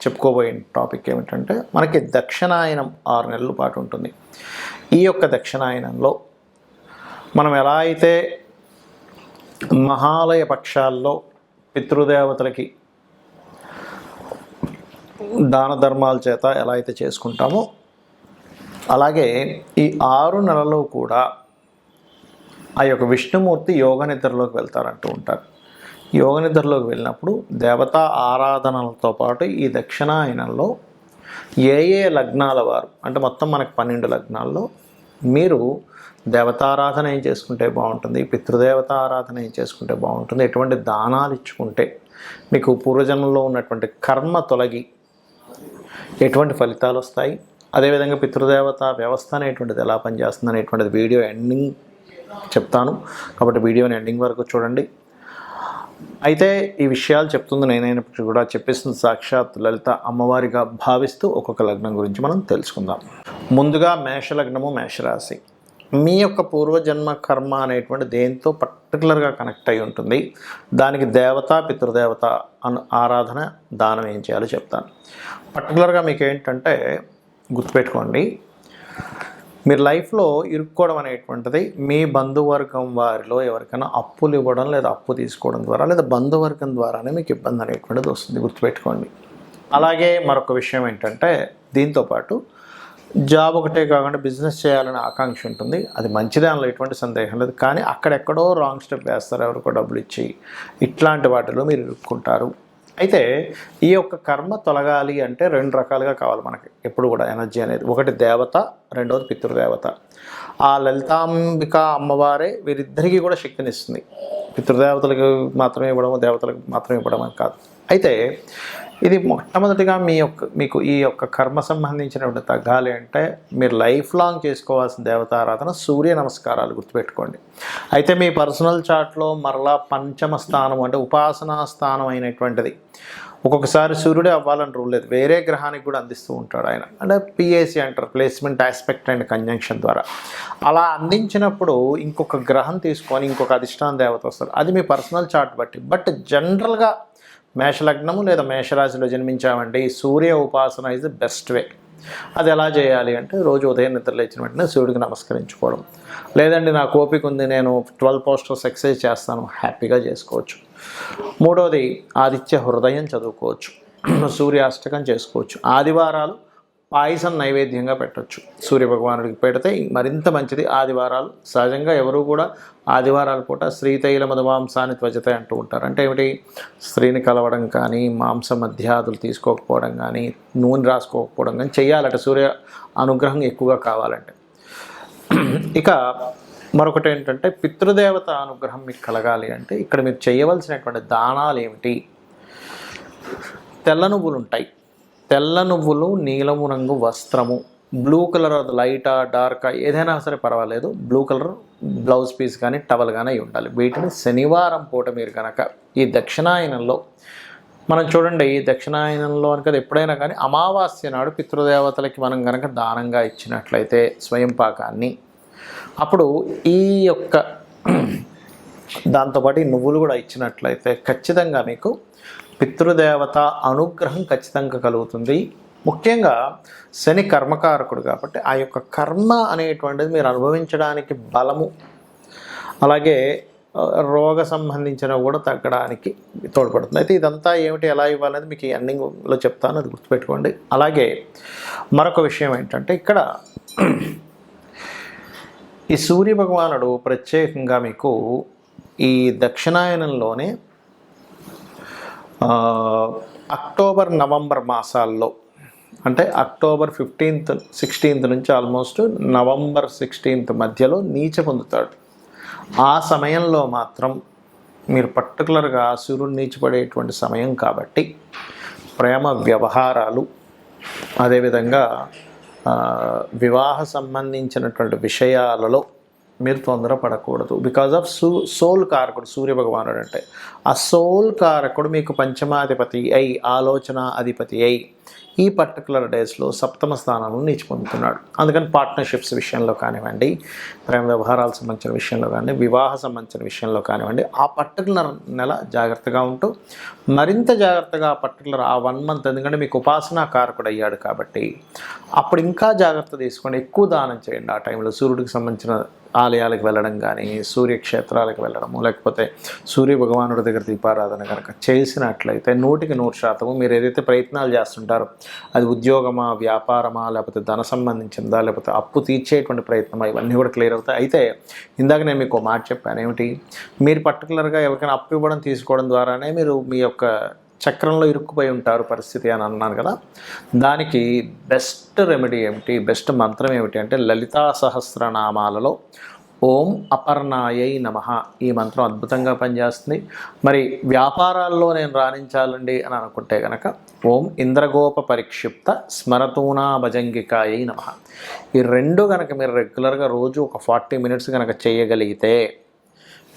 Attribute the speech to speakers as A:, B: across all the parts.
A: చెప్పుకోబోయే టాపిక్ ఏమిటంటే మనకి దక్షిణాయనం ఆరు నెలల పాటు ఉంటుంది. ఈ యొక్క దక్షిణాయనంలో మనం ఎలా అయితే మహాలయ పక్షాల్లో పితృదేవతలకి దాన ధర్మాల చేత ఎలా అయితే చేసుకుంటామో అలాగే ఈ ఆరు నెలలు కూడా ఆ యొక్క విష్ణుమూర్తి యోగ నిద్రలోకి వెళ్తారంటూ ఉంటారు. యోగ నిద్రలోకి వెళ్ళినప్పుడు దేవతా ఆరాధనలతో పాటు ఈ దక్షిణాయనంలో ఏ ఏ లగ్నాల వారు అంటే మొత్తం మనకు పన్నెండు లగ్నాల్లో మీరు దేవతారాధన ఏం చేసుకుంటే బాగుంటుంది పితృదేవత ఆరాధన ఏం చేసుకుంటే బాగుంటుంది ఎటువంటి దానాలు ఇచ్చుకుంటే మీకు పూర్వజన్మలో ఉన్నటువంటి కర్మ తొలగి ఎటువంటి ఫలితాలు వస్తాయి? అదేవిధంగా పితృదేవత వ్యవస్థ అనేటువంటిది ఎలా పనిచేస్తుంది అనేటువంటిది వీడియో ఎండింగ్ చెప్తాను. కాబట్టి వీడియోని ఎండింగ్ వరకు చూడండి. అయితే ఈ విషయాలు చెప్తుంది నేనైనప్పటికీ కూడా చెప్పేసిన సాక్షాత్ లలిత అమ్మవారిగా భావిస్తూ ఒక్కొక్క లగ్నం గురించి మనం తెలుసుకుందాం. ముందుగా మేషలగ్నము మేషరాశి. మీ యొక్క పూర్వజన్మ కర్మ అనేటువంటి దేంతో పర్టికులర్గా కనెక్ట్ అయి ఉంటుంది? దానికి దేవత పితృదేవత అను ఆరాధన దానం ఏం చేయాలో చెప్తాను. పర్టికులర్గా మీకు ఏంటంటే గుర్తుపెట్టుకోండి. మీరు లైఫ్లో ఇరుక్కోవడం అనేటువంటిది మీ బంధువర్గం వారిలో ఎవరికైనా అప్పులు ఇవ్వడం లేదా అప్పు తీసుకోవడం ద్వారా లేదా బంధువర్గం ద్వారానే మీకు ఇబ్బంది అనేటువంటిది వస్తుంది. గుర్తుపెట్టుకోండి. అలాగే మరొక విషయం ఏంటంటే దీంతోపాటు జాబ్ ఒకటే కాకుండా బిజినెస్ చేయాలనే ఆకాంక్ష ఉంటుంది. అది మంచిదే అందులో ఎటువంటి సందేహం లేదు. కానీ అక్కడెక్కడో రాంగ్ స్టెప్ వేస్తారు. ఎవరికో డబ్బులు ఇచ్చి ఇట్లాంటి వాటిలో మీరు ఇరుక్కుంటారు. అయితే ఈ యొక్క కర్మ తొలగాలి అంటే రెండు రకాలుగా కావాలి మనకి. ఎప్పుడు కూడా ఎనర్జీ అనేది. ఒకటి దేవత రెండవది పితృదేవత. ఆ లలితాంబిక అమ్మవారే వీరిద్దరికీ కూడా శక్తినిస్తుంది. పితృదేవతలకు మాత్రమే ఇవ్వడం దేవతలకు మాత్రమే ఇవ్వడం అని కాదు. అయితే ఇది మొట్టమొదటిగా మీ యొక్క మీకు ఈ యొక్క కర్మ సంబంధించినటువంటి తగ్గాలి అంటే మీరు లైఫ్ లాంగ్ చేసుకోవాల్సిన దేవతారాధన సూర్య నమస్కారాలు గుర్తుపెట్టుకోండి. అయితే మీ పర్సనల్ చార్ట్లో మరలా పంచమ స్థానం అంటే ఉపాసనా స్థానం అయినటువంటిది. ఒక్కొక్కసారి సూర్యుడే అవ్వాలని రూల్ లేదు. వేరే గ్రహానికి కూడా అందిస్తూ ఉంటాడు ఆయన. అంటే పిఏసి అంటారు ప్లేస్మెంట్ ఆస్పెక్ట్ అండ్ కంజంక్షన్ ద్వారా. అలా అందించినప్పుడు ఇంకొక గ్రహం తీసుకొని ఇంకొక అధిష్టాన దేవత వస్తారు. అది మీ పర్సనల్ చార్ట్ బట్టి. బట్ జనరల్గా మేషలగ్నము లేదా మేషరాశిలో జన్మించామంటే ఈ సూర్య ఉపాసన ఇస్ ద బెస్ట్ వే అది ఎలా చేయాలి అంటే రోజు ఉదయం నిద్ర లేచిన వెంటనే సూర్యుడికి నమస్కరించుకోవడం. లేదండి నా కోపిక ఉంది నేను ట్వెల్వ్ పోస్టర్స్ ఎక్సర్సైజ్ చేస్తాను హ్యాపీగా చేసుకోవచ్చు. మూడవది ఆదిత్య హృదయం చదువుకోవచ్చు. సూర్యాష్టకం చేసుకోవచ్చు. ఆదివారాలు పాయసం నైవేద్యంగా పెట్టొచ్చు. సూర్యభగవానుడికి పెడితే మరింత మంచిది. ఆదివారాలు. సహజంగా ఎవరు కూడా ఆదివారాల పూట శ్రీతైల మధుమాంసాన్ని త్వజత అంటూ ఉంటారు. అంటే ఏమిటి? స్త్రీని కలవడం కానీ మాంస మధ్యాదులు తీసుకోకపోవడం కానీ నూనె రాసుకోకపోవడం కానీ చేయాలంటే సూర్య అనుగ్రహం ఎక్కువగా కావాలంటే. ఇక మరొకటి ఏంటంటే పితృదేవత అనుగ్రహం మీకు కలగాలి అంటే ఇక్కడ మీరు చేయవలసినటువంటి దానాలు ఏమిటి? తెల్ల నువ్వులు ఉంటాయి తెల్ల నువ్వులు నీలము రంగు వస్త్రము. బ్లూ కలర్ అది లైటా డార్కా ఏదైనా సరే పర్వాలేదు. బ్లూ కలర్ బ్లౌజ్ పీస్ కానీ టవల్ కానీ అయి ఉండాలి. వీటిని శనివారం పూట మీరు కనుక ఈ దక్షిణాయనంలో మనం చూడండి ఈ దక్షిణాయనంలో కనుక ఎప్పుడైనా కానీ అమావాస్య నాడు పితృదేవతలకి మనం కనుక దానంగా ఇచ్చినట్లయితే స్వయం పాకాన్ని అప్పుడు ఈ యొక్క దాంతోపాటు ఈ నువ్వులు కూడా ఇచ్చినట్లయితే ఖచ్చితంగా మీకు పితృదేవత అనుగ్రహం ఖచ్చితంగా కలుగుతుంది. ముఖ్యంగా శని కర్మకారకుడు కాబట్టి ఆ యొక్క కర్మ అనేటువంటిది మీరు అనుభవించడానికి బలము. అలాగే రోగ సంబంధించినవి కూడా తగ్గడానికి తోడ్పడుతుంది. అయితే ఇదంతా ఏమిటి ఎలా ఇవ్వాలనేది మీకు ఎండింగ్లో చెప్తాను అది గుర్తుపెట్టుకోండి. అలాగే మరొక విషయం ఏంటంటే ఇక్కడ ఈ సూర్య భగవానుడు ప్రత్యేకంగా మీకు ఈ దక్షిణాయనంలోనే అక్టోబర్ నవంబర్ మాసాల్లో అంటే అక్టోబర్ ఫిఫ్టీన్త్ సిక్స్టీన్త్ నుంచి ఆల్మోస్ట్ నవంబర్ సిక్స్టీన్త్ మధ్యలో నీచ పొందుతాడు. ఆ సమయంలో మాత్రం మీరు పర్టికులర్గా సూర్యుడు నీచిపడేటువంటి సమయం కాబట్టి ప్రేమ వ్యవహారాలు అదేవిధంగా వివాహ సంబంధించినటువంటి విషయాలలో మీరు తొందర పడకూడదు. బికాజ్ ఆఫ్ సూ సోల్ కారకుడు సూర్య భగవానుడు అంటే ఆ సోల్ కారకుడు మీకు పంచమాధిపతి అయి ఆలోచన అధిపతి అయి ఈ పర్టికులర్ డేస్లో సప్తమ స్థానంలో నిలిచి పొందుతున్నాడు అందుకని పార్ట్నర్షిప్స్ విషయంలో కానివ్వండి ప్రేమ వ్యవహారాలకు సంబంధించిన విషయంలో కానీ వివాహ సంబంధించిన విషయంలో కానివ్వండి ఆ పర్టికులర్ నెల జాగ్రత్తగా ఉంటూ మరింత జాగ్రత్తగా ఆ పర్టికులర్ ఆ వన్ మంత్ ఎందుకంటే మీకు ఉపాసనా కారకుడు అయ్యాడు కాబట్టి అప్పుడు ఇంకా జాగ్రత్త తీసుకోండి ఎక్కువ దానం చేయండి ఆ టైంలో సూర్యుడికి సంబంధించిన ఆలయాలకు వెళ్ళడం కానీ సూర్యక్షేత్రాలకు వెళ్ళడము లేకపోతే సూర్య భగవానుడి దగ్గర దీపారాధన కనుక చేసినట్లయితే నూటికి నూరు శాతము మీరు ఏదైతే ప్రయత్నాలు చేస్తుంటారో అది ఉద్యోగమా వ్యాపారమా లేకపోతే ధన సంబంధించిందా లేకపోతే అప్పు తీర్చేటువంటి ప్రయత్నమా ఇవన్నీ కూడా క్లియర్ అవుతాయి. అయితే ఇందాక నేను మీకు మాట చెప్పాను ఏమిటి? మీరు పర్టికులర్గా ఎవరికైనా అప్పు ఇవ్వడం తీసుకోవడం ద్వారానే మీరు మీ యొక్క చక్రంలో ఇరుక్కుపోయి ఉంటారు పరిస్థితి అని అన్నాను కదా. దానికి బెస్ట్ రెమెడీ ఏమిటి? బెస్ట్ మంత్రం ఏమిటి అంటే లలితా సహస్రనామాలలో ఓం అపర్ణాయై నమ ఈ మంత్రం అద్భుతంగా పనిచేస్తుంది. మరి వ్యాపారాల్లో నేను రాణించాలండి అని అనుకుంటే కనుక ఓం ఇంద్రగోప పరిక్షిప్త స్మరతూనా భజంగికాయై నమ. ఈ రెండు కనుక మీరు రెగ్యులర్గా రోజు ఒక ఫార్టీ మినిట్స్ కనుక చేయగలిగితే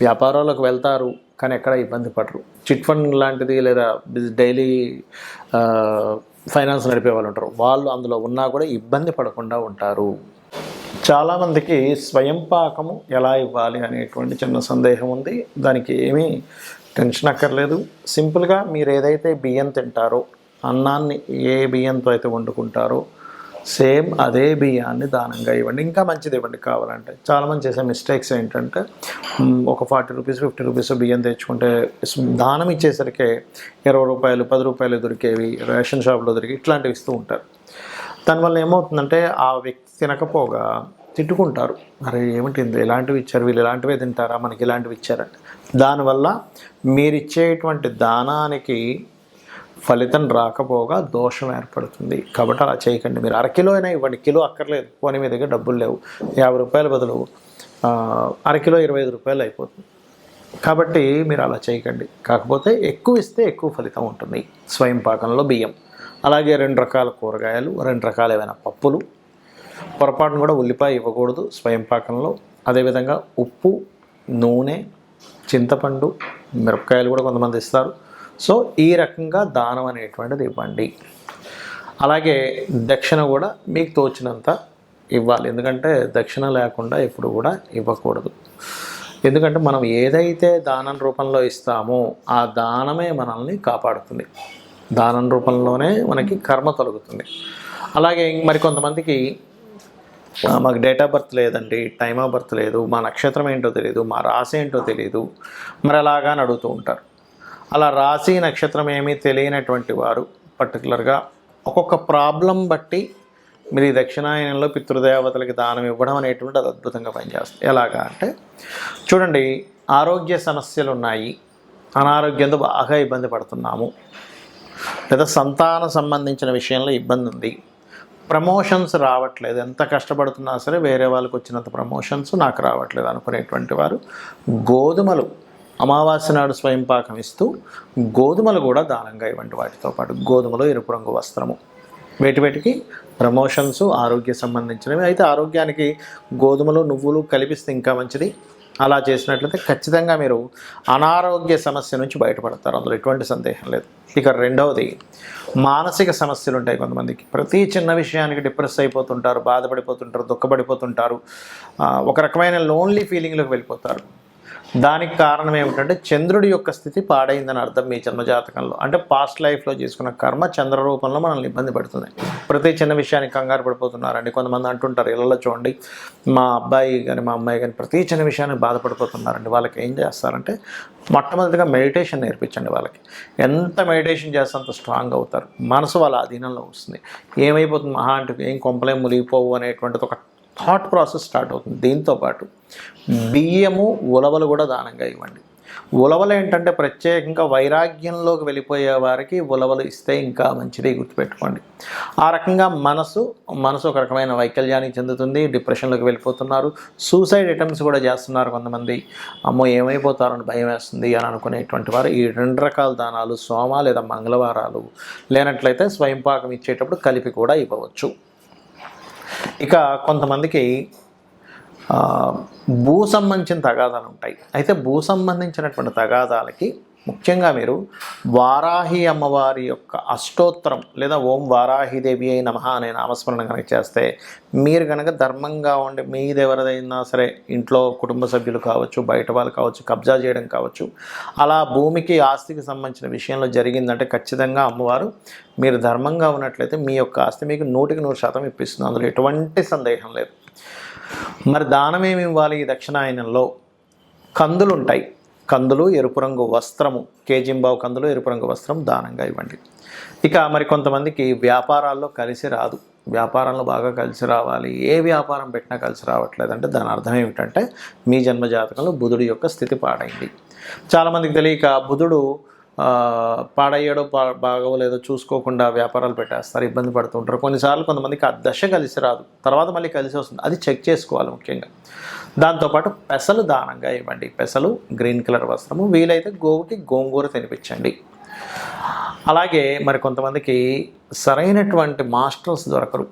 A: వ్యాపారాలకు వెళ్తారు. కానీ ఎక్కడ ఇబ్బంది పడరు. చిట్ ఫండ్ లాంటిది లేదా డైలీ ఫైనాన్స్ నడిపే వాళ్ళు ఉంటారు. వాళ్ళు అందులో ఉన్నా కూడా ఇబ్బంది పడకుండా ఉంటారు. చాలామందికి స్వయం పాకము ఎలా ఇవ్వాలి అనేటువంటి చిన్న సందేహం ఉంది. దానికి ఏమీ టెన్షన్ అక్కర్లేదు. సింపుల్గా మీరు ఏదైతే బియ్యం తింటారో అన్నాన్ని ఏ బియ్యంతో అయితే వండుకుంటారో సేమ్ అదే బియ్యాన్ని దానంగా ఇవ్వండి. ఇంకా మంచిది ఇవ్వండి కావాలంటే. చాలామంది చేసే మిస్టేక్స్ ఏంటంటే ఒక ఫార్టీ రూపీస్ ఫిఫ్టీ రూపీస్ బియ్యం తెచ్చుకుంటే దానం ఇచ్చేసరికి ఇరవై రూపాయలు పది రూపాయలు దొరికేవి రేషన్ షాప్లో దొరికి ఇట్లాంటివి ఇస్తూ ఉంటారు. దానివల్ల ఏమవుతుందంటే ఆ వ్యక్తి తినకపోగా తిట్టుకుంటారు. అరే ఏమిటి ఇలాంటివి ఇచ్చారు? వీళ్ళు ఇలాంటివే తింటారా? మనకి ఇలాంటివి ఇచ్చారంటే. దానివల్ల మీరు ఇచ్చేటువంటి దానానికి ఫలితం రాకపోగా దోషం ఏర్పడుతుంది. కాబట్టి అలా చేయకండి. మీరు అరకిలో అయినా ఇవ్వండి. కిలో అక్కర్లేదు. పోనీ మీ దగ్గర డబ్బులు లేవు. యాభై రూపాయల బదులు అరకిలో ఇరవై ఐదు రూపాయలు అయిపోతుంది. కాబట్టి మీరు అలా చేయకండి. కాకపోతే ఎక్కువ ఇస్తే ఎక్కువ ఫలితం ఉంటుంది. స్వయం పాకంలో బియ్యం. అలాగే రెండు రకాల కూరగాయలు రెండు రకాల ఏమైనా పప్పులు. పొరపాటును కూడా ఉల్లిపాయ ఇవ్వకూడదు స్వయం పాకంలో. అదేవిధంగా ఉప్పు నూనె చింతపండు మిరపకాయలు కూడా కొంతమంది ఇస్తారు. సో ఈ రకంగా దానం అనేటువంటిది ఇవ్వండి. అలాగే దక్షిణ కూడా మీకు తోచినంత ఇవ్వాలి. ఎందుకంటే దక్షిణ లేకుండా ఎప్పుడు కూడా ఇవ్వకూడదు. ఎందుకంటే మనం ఏదైతే దానం రూపంలో ఇస్తామో ఆ దానమే మనల్ని కాపాడుతుంది. దానం రూపంలోనే మనకి కర్మ తొలగుతుంది. అలాగే మరి కొంతమందికి మాకు డేట్ ఆఫ్ బర్త్ లేదండి టైమ్ ఆఫ్ బర్త్ లేదు మా నక్షత్రం ఏంటో తెలియదు మా రాశి ఏంటో తెలియదు మరి అలాగా అని అడుగుతూ ఉంటారు. అలా రాశి నక్షత్రం ఏమీ తెలియనటువంటి వారు పర్టికులర్గా ఒక్కొక్క ప్రాబ్లం బట్టి మీరు ఈ దక్షిణాయనంలో పితృదేవతలకి దానం ఇవ్వడం అనేటువంటి అది అద్భుతంగా పనిచేస్తుంది. ఎలాగా అంటే చూడండి ఆరోగ్య సమస్యలు ఉన్నాయి అనారోగ్యంతో బాగా ఇబ్బంది పడుతున్నాము. లేదా సంతాన సంబంధించిన విషయంలో ఇబ్బంది ఉంది. ప్రమోషన్స్ రావట్లేదు. ఎంత కష్టపడుతున్నా సరే వేరే వాళ్ళకి వచ్చినంత ప్రమోషన్స్ నాకు రావట్లేదు అనుకునేటువంటి వారు గోధుమలు అమావాస్య నాడు స్వయం పాకం ఇస్తూ గోధుమలు కూడా దానంగా ఇవ్వండి వాటితో పాటు. గోధుమలు ఎరుపు రంగు వస్త్రము. వేటివేటికి ప్రమోషన్స్ ఆరోగ్య సంబంధించినవి. అయితే ఆరోగ్యానికి గోధుమలు నువ్వులు కలిపిస్తే ఇంకా మంచిది. అలా చేసినట్లయితే ఖచ్చితంగా మీరు అనారోగ్య సమస్య నుంచి బయటపడతారు. అందులో ఎటువంటి సందేహం లేదు. ఇక రెండవది మానసిక సమస్యలు ఉంటాయి కొంతమందికి. ప్రతి చిన్న విషయానికి డిప్రెస్ అయిపోతుంటారు బాధపడిపోతుంటారు దుఃఖపడిపోతుంటారు. ఒక రకమైన లోన్లీ ఫీలింగ్లోకి వెళ్ళిపోతారు. దానికి కారణం ఏమిటంటే చంద్రుడి యొక్క స్థితి పాడైందని అర్థం మీ జన్మజాతకంలో. అంటే పాస్ట్ లైఫ్లో చేసుకున్న కర్మ చంద్ర రూపంలో మనల్ని ఇబ్బంది పెడుతుంది. ప్రతి చిన్న విషయానికి కంగారు పడిపోతున్నారండి. కొంతమంది అంటుంటారు ఇళ్ళలో చూడండి మా అబ్బాయి కానీ మా అమ్మాయి కానీ ప్రతి చిన్న విషయానికి బాధపడిపోతున్నారండి. వాళ్ళకి ఏం చేస్తారంటే మొట్టమొదటిగా మెడిటేషన్ నేర్పించండి వాళ్ళకి. ఎంత మెడిటేషన్ చేస్తే అంత స్ట్రాంగ్ అవుతారు. మనసు వాళ్ళ అధీనంలో వస్తుంది. ఏమైపోతుంది? మహా అంటే ఏం కొంపలేం మునిగిపోవు అనేటువంటిది ఒక థాట్ ప్రాసెస్ స్టార్ట్ అవుతుంది. దీంతో పాటు బియ్యము ఉలవలు కూడా దానంగా ఇవ్వండి. ఉలవలు ఏంటంటే ప్రత్యేకంగా వైరాగ్యంలోకి వెళ్ళిపోయే వారికి ఉలవలు ఇస్తే ఇంకా మంచిది గుర్తుపెట్టుకోండి. ఆ రకంగా మనసు మనసు ఒక రకమైన వైకల్యానికి చెందుతుంది డిప్రెషన్లోకి వెళ్ళిపోతున్నారు సూసైడ్ అటెంప్ట్స్ కూడా చేస్తున్నారు కొంతమంది. అమ్మో ఏమైపోతారని భయం వేస్తుంది అని అనుకునేటువంటి వారు ఈ రెండు రకాల దానాలు సోమ లేదా మంగళవారాలు లేనట్లయితే స్వయంపాకం ఇచ్చేటప్పుడు కలిపి కూడా ఇవ్వవచ్చు. ఇక కొంతమందికి భూ సంబంధించిన తగాదాలు ఉంటాయి. అయితే భూ సంబంధించినటువంటి తగాదాలకి ముఖ్యంగా మీరు వారాహి అమ్మవారి యొక్క అష్టోత్తరం లేదా ఓం వారాహిదేవి అయి నమ అనే నామస్మరణ కనుక చేస్తే మీరు కనుక ధర్మంగా ఉండి మీది ఎవరిదైనా సరే ఇంట్లో కుటుంబ సభ్యులు కావచ్చు బయట వాళ్ళు కావచ్చు కబ్జా చేయడం కావచ్చు అలా భూమికి ఆస్తికి సంబంధించిన విషయంలో జరిగిందంటే ఖచ్చితంగా అమ్మవారు మీరు ధర్మంగా ఉన్నట్లయితే మీ యొక్క ఆస్తి మీకు నూటికి నూరు శాతం ఇప్పిస్తుంది. అందులో ఎటువంటి సందేహం లేదు. మరి దానం ఏమి ఇవ్వాలి? ఈ దక్షిణాయనంలో కందులుంటాయి. కందులు ఎరుపు రంగు వస్త్రము కేజింబావు కందులు ఎరుపు రంగు వస్త్రం దానంగా ఇవ్వండి. ఇక మరి కొంతమందికి వ్యాపారాల్లో కలిసి రాదు. వ్యాపారంలో బాగా కలిసి రావాలి. ఏ వ్యాపారం పెట్టినా కలిసి రావట్లేదు అంటే దాని అర్థం ఏమిటంటే మీ జన్మ జాతకంలో బుధుడి యొక్క స్థితి పాడైంది. చాలామందికి తెలియక బుధుడు పాడయ్యాడో పా బాగోలేదో చూసుకోకుండా వ్యాపారాలు పెట్టేస్తారు ఇబ్బంది పడుతుంటారు కొన్నిసార్లు కొంతమందికి ఆ దశ కలిసి రాదు. తర్వాత మళ్ళీ కలిసి వస్తుంది. అది చెక్ చేసుకోవాలి ముఖ్యంగా. దాంతోపాటు పెసలు దానంగా ఇవ్వండి. పెసలు గ్రీన్ కలర్ వస్త్రము. వీలైతే గోవుకి గోంగూర తినిపించండి. అలాగే మరి కొంతమందికి సరైనటువంటి మాస్టర్స్ దొరకరు.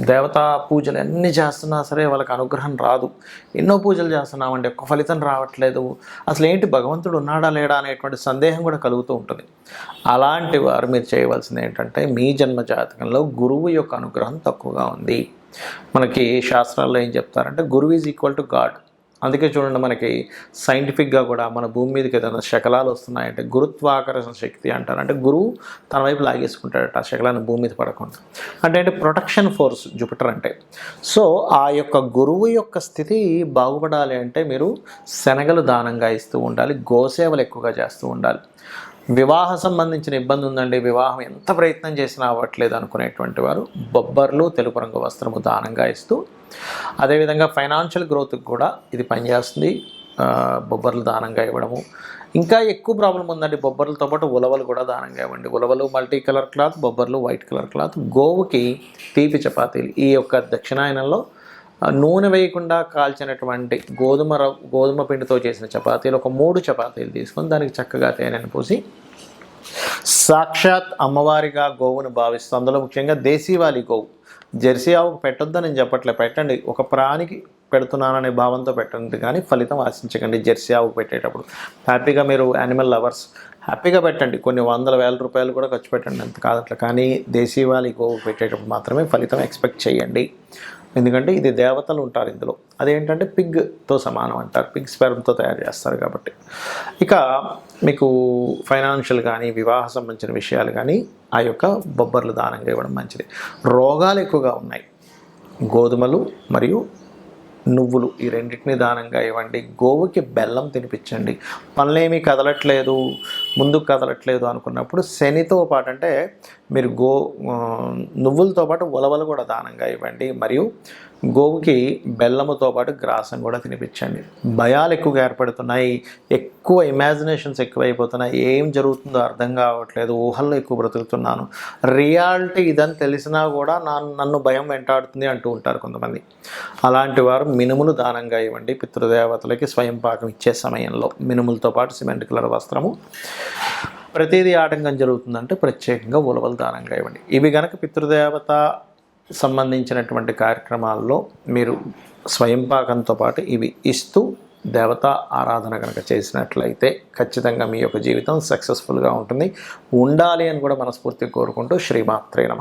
A: దేవతా పూజలు ఎన్ని చేస్తున్నా సరే వాళ్ళకి అనుగ్రహం రాదు. ఎన్నో పూజలు చేస్తున్నామండి. ఒక్క ఫలితం రావట్లేదు. అసలు ఏంటి భగవంతుడు ఉన్నాడా లేడా అనేటువంటి సందేహం కూడా కలుగుతూ ఉంటుంది. అలాంటి వారు మీరు చేయవలసింది ఏంటంటే మీ జన్మ జాతకంలో గురువు యొక్క అనుగ్రహం తక్కువగా ఉంది. మనకి శాస్త్రాల్లో ఏం చెప్తారంటే గురువు ఈజ్ ఈక్వల్ టు గాడ్ అందుకే చూడండి మనకి సైంటిఫిక్గా కూడా మన భూమి మీదకి ఏదైనా శకలాలు వస్తున్నాయంటే గురుత్వాకర్షణ శక్తి అంటారు. అంటే గురువు తన వైపు లాగేసుకుంటాడట ఆ శకలాన్ని భూమి మీద పడకుండా. అంటే అంటే ప్రొటెక్షన్ ఫోర్స్ జూపిటర్ అంటే. సో ఆ యొక్క గురువు యొక్క స్థితి బాగుపడాలి అంటే మీరు శనగలు దానంగా ఇస్తూ ఉండాలి గోసేవలు ఎక్కువగా చేస్తూ ఉండాలి. వివాహ సంబంధించిన ఇబ్బంది ఉందండి. వివాహం ఎంత ప్రయత్నం చేసినా అవ్వట్లేదు అనుకునేటువంటి వారు బొబ్బర్లు తెలుపు రంగు వస్త్రము దానంగా ఇస్తూ అదేవిధంగా ఫైనాన్షియల్ గ్రోత్కి కూడా ఇది పనిచేస్తుంది. బొబ్బర్లు దానంగా ఇవ్వడము. ఇంకా ఎక్కువ ప్రాబ్లం ఉందండి బొబ్బర్లతో పాటు ఉలవలు కూడా దానంగా ఇవ్వండి. ఉలవలు మల్టీ కలర్ క్లాత్ బొబ్బర్లు వైట్ కలర్ క్లాత్ గోవుకి తీపి చపాతీలు ఈ యొక్క దక్షిణాయనంలో నూనె వేయకుండా కాల్చినటువంటి గోధుమ రవ్ గోధుమ పిండితో చేసిన చపాతీలు ఒక మూడు చపాతీలు తీసుకొని దానికి చక్కగా తేనెను పోసి సాక్షాత్ అమ్మవారిగా గోవును భావిస్తూ అందులో ముఖ్యంగా దేశీవాలి గోవు. జెర్సీ ఆవుకు పెట్టొద్దని నేను చెప్పట్లే పెట్టండి. ఒక ప్రాణికి పెడుతున్నాననే భావంతో పెట్టండి కానీ ఫలితం ఆశించకండి జెర్సీ ఆవుకు పెట్టేటప్పుడు. హ్యాపీగా మీరు యానిమల్ లవర్స్ హ్యాపీగా పెట్టండి. కొన్ని వందల వేల రూపాయలు కూడా ఖర్చు పెట్టండి అంత కాదట్లా. కానీ దేశీవాలి గోవు పెట్టేటప్పుడు మాత్రమే ఫలితం ఎక్స్పెక్ట్ చేయండి. ఎందుకంటే ఇది దేవతలు ఉంటారు ఇందులో. అదేంటంటే పిగ్తో సమానం అంటారు. పిగ్ స్పెర్మ్తో తయారు చేస్తారు కాబట్టి. ఇక మీకు ఫైనాన్షియల్ కానీ వివాహ సంబంధించిన విషయాలు కానీ ఆ యొక్క బొబ్బర్లు దానంగా ఇవ్వడం మంచిది. రోగాలు ఎక్కువగా ఉన్నాయి. గోధుమలు మరియు నువ్వులు ఈ రెండింటిని దానంగా ఇవ్వండి. గోవుకి బెల్లం తినిపించండి. పనులేమీ కదలట్లేదు ముందుకు కదలట్లేదు అనుకున్నప్పుడు శనితో పాటు అంటే మీరు గో నువ్వులతో పాటు ఉలవలు కూడా దానంగా ఇవ్వండి. మరియు గోవుకి బెల్లముతో పాటు గ్రాసం కూడా తినిపించండి. భయాలు ఎక్కువగా ఏర్పడుతున్నాయి. ఎక్కువ ఇమాజినేషన్స్ ఎక్కువైపోతున్నాయి. ఏం జరుగుతుందో అర్థం కావట్లేదు. ఊహల్లో ఎక్కువ బ్రతుకుతున్నాను. రియాలిటీ ఇదని తెలిసినా కూడా నా నన్ను భయం వెంటాడుతుంది అంటూ ఉంటారు కొంతమంది. అలాంటి వారు మినుములు దానంగా ఇవ్వండి. పితృదేవతలకి స్వయం పాకం ఇచ్చే సమయంలో మినుములతో పాటు సిమెంట్ కలర్ వస్త్రము. ప్రతిదీ ఆటంకం జరుగుతుందంటే ప్రత్యేకంగా ఉలవలు దానంగా ఇవ్వండి. ఇవి గనక పితృదేవత సంబంధించినటువంటి కార్యక్రమాల్లో మీరు స్వయం పాకంతో పాటు ఇవి ఇస్తూ దేవత ఆరాధన కనుక చేసినట్లయితే ఖచ్చితంగా మీ యొక్క జీవితం సక్సెస్ఫుల్గా ఉంటుంది. ఉండాలి అని కూడా మనస్ఫూర్తిగా కోరుకుంటూ శ్రీమాత్రే నమ.